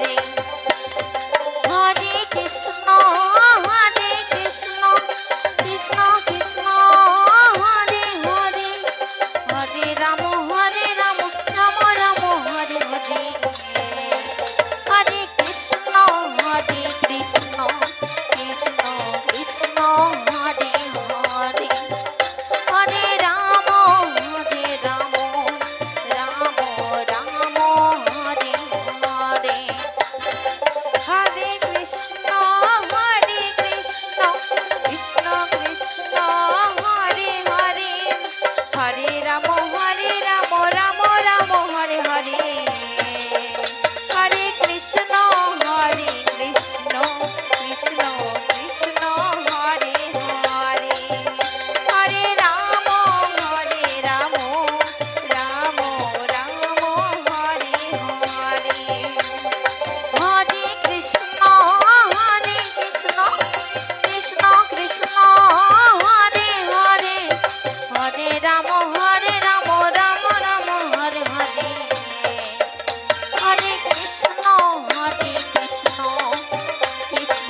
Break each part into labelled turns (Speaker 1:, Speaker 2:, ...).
Speaker 1: everything.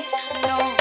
Speaker 1: Hare